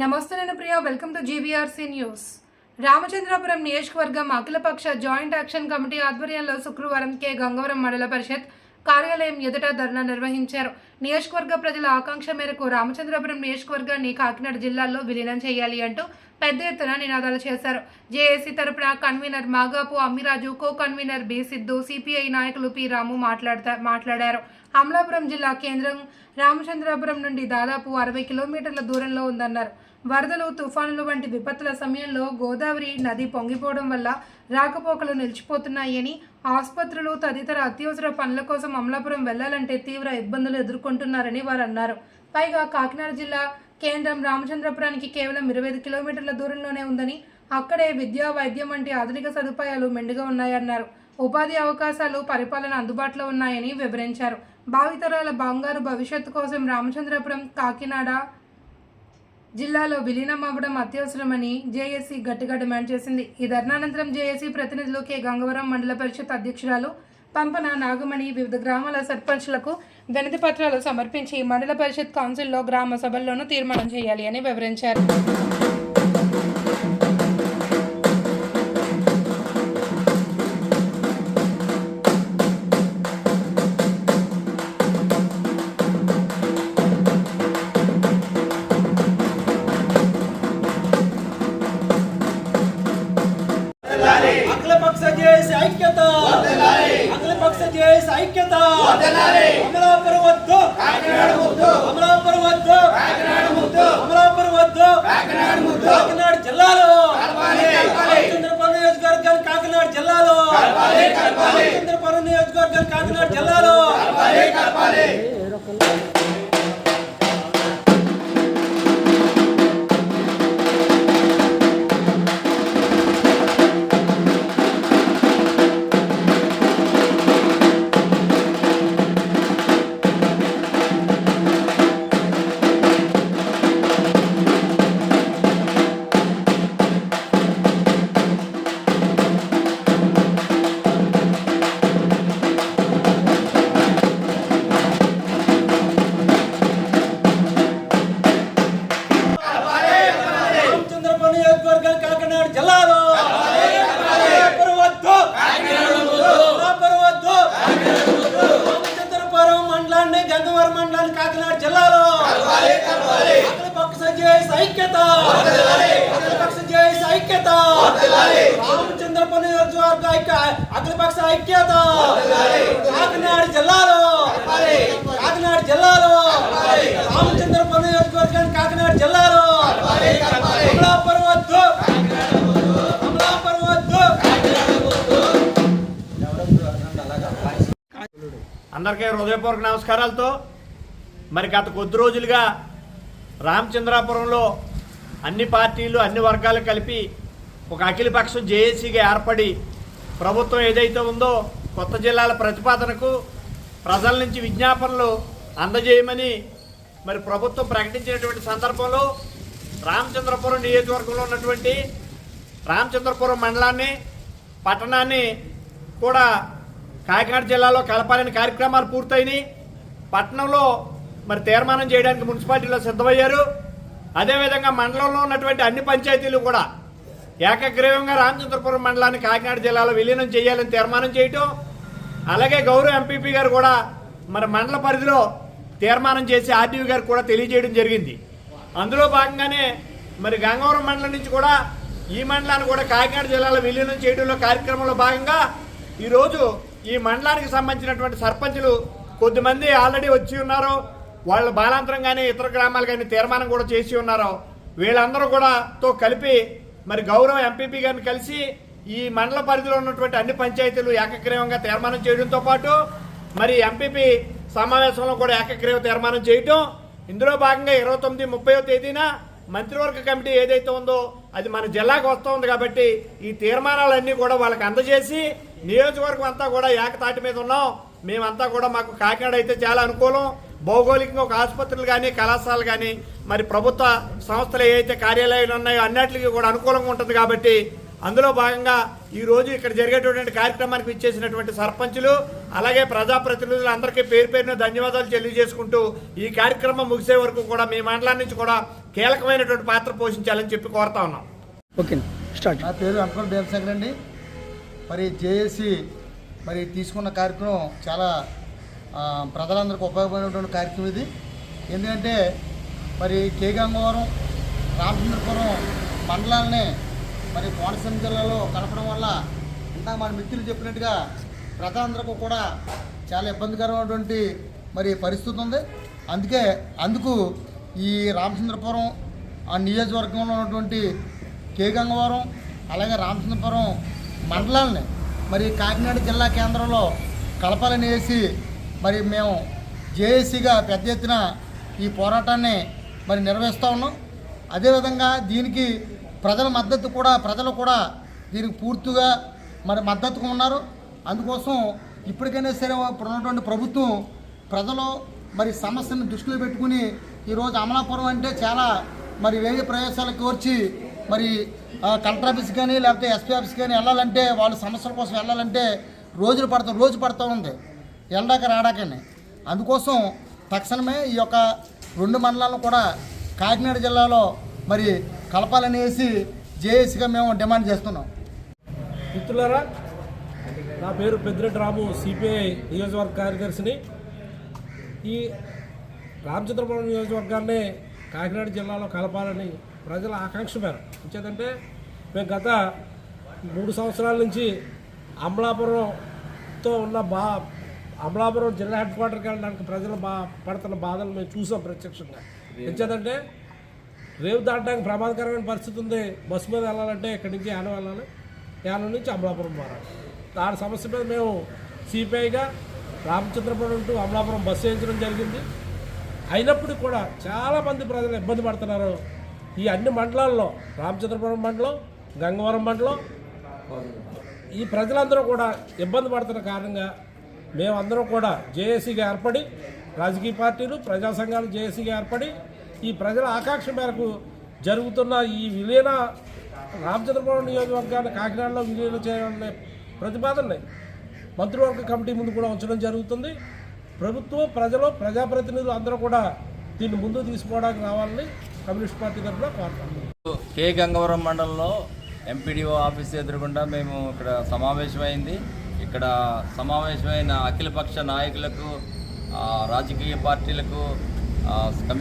నమస్తే నేను Priya welcome to GVRC news Ramachandrapuram నియోజకవర్గం అఖిలపక్ష జాయింట్ యాక్షన్ కమిటీ ఆధ్వర్యంలో శుక్రవారం కె. గంగవరం మండల పరిషత్ కార్యాలయం ఎదుట ధర్నా నిర్వహించారు. నియోజకవర్గ ప్రజల ఆకాంక్ష మేరకు రామచంద్రపురం నియోజకవర్గాన్ని కాకినాడ జిల్లాలో విలీనం చేయాలి అంటూ పెద్ద ఎత్తున నినాదాలు చేశారు. జేఏసీ తరపున convenor Magapu Ammiraju co convenor B. Siddhu CPI నాయకులు పి. రాము మాట్లాడతా మాట్లాడారు. అమలాపురం జిల్లా కేంద్రం రామచంద్రాపురం నుండి దాదాపు అరవై కిలోమీటర్ల దూరంలో ఉందన్నారు. వరదలు తుఫానులు వంటి విపత్తుల సమయంలో గోదావరి నది పొంగిపోవడం వల్ల రాకపోకలు నిలిచిపోతున్నాయని ఆసుపత్రులు తదితర అత్యవసర పనుల కోసం అమలాపురం వెళ్ళాలంటే తీవ్ర ఇబ్బందులు ఎదుర్కొంటున్నారని వారు అన్నారు. పైగా కాకినాడ జిల్లా కేంద్రం రామచంద్రపురానికి కేవలం ఇరవై ఐదు కిలోమీటర్ల దూరంలోనే ఉందని అక్కడే విద్యా వైద్యం వంటి ఆధునిక సదుపాయాలు మెండుగా ఉన్నాయన్నారు. ఉపాధి అవకాశాలు పరిపాలన అందుబాటులో ఉన్నాయని వివరించారు. భావితరాల బంగారు భవిష్యత్తు కోసం రామచంద్రపురం కాకినాడ జిల్లాలో విలీనం అవ్వడం అత్యవసరమని జేఏసీ గట్టిగా డిమాండ్ చేసింది. ఈ ధర్నానంతరం జేఏసీ ప్రతినిధులు కె గంగవరం మండల పరిషత్ అధ్యక్షురాలు పంపన నాగమణి వివిధ గ్రామాల సర్పంచ్లకు వినతి పత్రాలు సమర్పించి మండల పరిషత్ కౌన్సిల్లో గ్రామ సభల్లోనూ తీర్మానం చేయాలి అని వివరించారు. ఐక్యత గంగవరం మండలాన్ని కాకినాడ జిల్లాలో అఖిలపక్ష జేఏసీ ఐక్యత అఖిలపక్ష జేఏసీ ఐక్యత రామచంద్రపురం నియోజకవర్గ ఐక్య అఖిలపక్ష ఐక్యత. కాకినాడ అందరికీ హృదయపూర్వక నమస్కారాలతో మరి గత కొద్ది రోజులుగా రామచంద్రాపురంలో అన్ని పార్టీలు అన్ని వర్గాలు కలిపి ఒక అఖిలపక్షం జేఏసీగా ఏర్పడి ప్రభుత్వం ఏదైతే ఉందో కొత్త జిల్లాల ప్రతిపాదనకు ప్రజల నుంచి విజ్ఞాపనలు అందజేయమని మరి ప్రభుత్వం ప్రకటించినటువంటి సందర్భంలో రామచంద్రపురం నియోజకవర్గంలో ఉన్నటువంటి రామచంద్రపురం మండలాన్ని పట్టణాన్ని కూడా కాకినాడ జిల్లాలో కలపాలని కార్యక్రమాలు పూర్తయినాయి. పట్టణంలో మరి తీర్మానం చేయడానికి మున్సిపాలిటీలో సిద్ధమయ్యారు. అదేవిధంగా మండలంలో ఉన్నటువంటి అన్ని పంచాయతీలు కూడా ఏకగ్రీవంగా రామచంద్రపురం మండలాన్ని కాకినాడ జిల్లాలో విలీనం చేయాలని తీర్మానం చేయటం. అలాగే గౌరవ ఎంపీపీ గారు కూడా మరి మండల పరిధిలో తీర్మానం చేసి ఆర్టీవీ గారు కూడా తెలియజేయడం జరిగింది. అందులో భాగంగానే మరి గంగవరం మండలం నుంచి కూడా ఈ మండలాన్ని కూడా కాకినాడ జిల్లాలో విలీనం చేయడంలో కార్యక్రమంలో భాగంగా ఈరోజు ఈ మండలానికి సంబంధించినటువంటి సర్పంచులు కొద్దిమంది ఆల్రెడీ వచ్చి ఉన్నారు. వాళ్ళు బాలాంతరం కానీ ఇతర గ్రామాలు కానీ తీర్మానం కూడా చేసి ఉన్నారు. వీళ్ళందరూ కూడా తో కలిపి మరి గౌరవ ఎంపీపీ గారిని కలిసి ఈ మండల పరిధిలో ఉన్నటువంటి అన్ని పంచాయతీలు ఏకగ్రీవంగా తీర్మానం చేయడంతో పాటు మరి ఎంపీపీ సమావేశంలో కూడా ఏకగ్రీవ తీర్మానం చేయటం. ఇందులో భాగంగా ఇరవై తొమ్మిది ముప్పయో తేదీన మంత్రివర్గ కమిటీ ఏదైతే ఉందో అది మన జిల్లాకు వస్తుంది కాబట్టి ఈ తీర్మానాలన్నీ కూడా వాళ్ళకి అందజేసి నియోజకవర్గం అంతా కూడా ఏకతాటి మీద ఉన్నాం. మేమంతా కూడా మాకు కాకినాడ అయితే చాలా అనుకూలం. భౌగోళికంగా ఒక ఆసుపత్రులు కానీ కళాశాలలు కానీ మరి ప్రభుత్వ సంస్థలు ఏవైతే కార్యాలయాలు ఉన్నాయో అన్నిటికీ కూడా అనుకూలంగా ఉంటుంది కాబట్టి అందులో భాగంగా ఈరోజు ఇక్కడ జరిగేటటువంటి కార్యక్రమానికి ఇచ్చేసినటువంటి సర్పంచులు అలాగే ప్రజాప్రతినిధులు అందరికీ పేరు పేరున ధన్యవాదాలు తెలియజేసుకుంటూ ఈ కార్యక్రమం ముగిసే వరకు కూడా మీ మండలం నుంచి కూడా కీలకమైనటువంటి పాత్ర పోషించాలని చెప్పి కోరుతా ఉన్నాం. Okay start. నా పేరు అంకుల్ దేవశంకర్ అండి. మరి జేఏసీ మరి తీసుకున్న కార్యక్రమం చాలా ప్రజలందరికీ ఉపయోగపడినటువంటి కార్యక్రమం ఇది. ఎందుకంటే మరి కే గంగవరం రామచంద్రపురం మండలాలని మరి కోనసీమ జిల్లాలో కలపడం వల్ల ఇంత మన మిత్రులు చెప్పినట్టుగా ప్రజలందరికీ కూడా చాలా ఇబ్బందికరమైనటువంటి మరి పరిస్థితి ఉంది. అందుకే అందుకు ఈ రామచంద్రపురం ఆ నియోజకవర్గంలో ఉన్నటువంటి కే గంగవరం అలాగే రామచంద్రపురం మండలాలని మరి కాకినాడ జిల్లా కేంద్రంలో కలపాలని వేసి మరి మేము జేఏసీగా పెద్ద ఎత్తున ఈ పోరాటాన్ని మరి నిర్వహిస్తూ ఉన్నాం. అదేవిధంగా దీనికి ప్రజల మద్దతు కూడా ప్రజలు కూడా దీనికి పూర్తిగా మరి మద్దతుగా ఉన్నారు. అందుకోసం ఇప్పటికైనా సరే ఇప్పుడు ఉన్నటువంటి ప్రభుత్వం ప్రజలు మరి సమస్యను దృష్టిలో పెట్టుకుని ఈరోజు అమలాపురం అంటే చాలా మరి వేరే ప్రదేశాలకు వచ్చి మరి కలెక్టర్ ఆఫీస్ కానీ లేకపోతే ఎస్పీ ఆఫీస్ కానీ వెళ్ళాలంటే వాళ్ళ సమస్యల కోసం వెళ్ళాలంటే రోజులు పడతా రోజు పడుతూ ఉంది. వెళ్ళడాక రాడాకని. అందుకోసం తక్షణమే ఈ యొక్క రెండు మండలాలను కూడా కాకినాడ జిల్లాలో మరి కలపాలనేసి జేఏసీగా మేము డిమాండ్ చేస్తున్నాం. మిత్రులారా నా పేరు పెద్దిరెడ్డి రాము సిపిఐ నియోజకవర్గ కార్యదర్శిని. ఈ రామచంద్రపురం నియోజకవర్గాన్ని కాకినాడ జిల్లాలో కలపాలని ప్రజల ఆకాంక్ష మేర ఇచ్చేదంటే మేము గత మూడు సంవత్సరాల నుంచి అమలాపురంతో ఉన్న బా అమలాపురం జిల్లా హెడ్ క్వార్టర్కి వెళ్ళడానికి ప్రజలు బా పడుతున్న బాధలు మేము చూసాం ప్రత్యక్షంగా. ఎంచేదంటే రేవు దాటడానికి ప్రమాదకరమైన పరిస్థితి ఉంది. బస్సు మీద వెళ్ళాలంటే ఇక్కడి నుంచి యానం వెళ్ళాలి? యానం నుంచి అమలాపురం మారాలి దాని సమస్య మీద మేము సిపిఐగా రామచంద్రపురం అంటూ అమలాపురం బస్సు వేయించడం జరిగింది. అయినప్పటికీ కూడా చాలామంది ప్రజలు ఇబ్బంది పడుతున్నారు. ఈ అన్ని మండలాల్లో రామచంద్రపురం మండలం గంగవరం మండలం ఈ ప్రజలందరూ కూడా ఇబ్బంది పడుతున్న కారణంగా మేమందరం కూడా జేఏసీగా ఏర్పడి రాజకీయ పార్టీలు ప్రజా సంఘాలు జేఏసీగా ఏర్పడి ఈ ప్రజల ఆకాంక్ష మేరకు జరుగుతున్న ఈ విలీన రామచంద్రపురం నియోజకవర్గాన్ని కాకినాడలో విలీనం చేయాలనే ప్రతిపాదనని మంత్రివర్గ కమిటీ ముందు కూడా ఉంచడం జరుగుతుంది. ప్రభుత్వం ప్రజలు ప్రజాప్రతినిధులు అందరూ కూడా దీన్ని ముందు తీసుకోవడానికి రావాలని కమ్యూనిస్ట్ పార్టీ తరఫున కోరుతున్నాం. కే. గంగవరం మండలంలో ఎంపీడీఓ ఆఫీస్ ఎదురుగుండా మేము ఇక్కడ సమావేశమైంది. ఇక్కడ సమావేశమైన అఖిలపక్ష నాయకులకు రాజకీయ పార్టీలకు కమి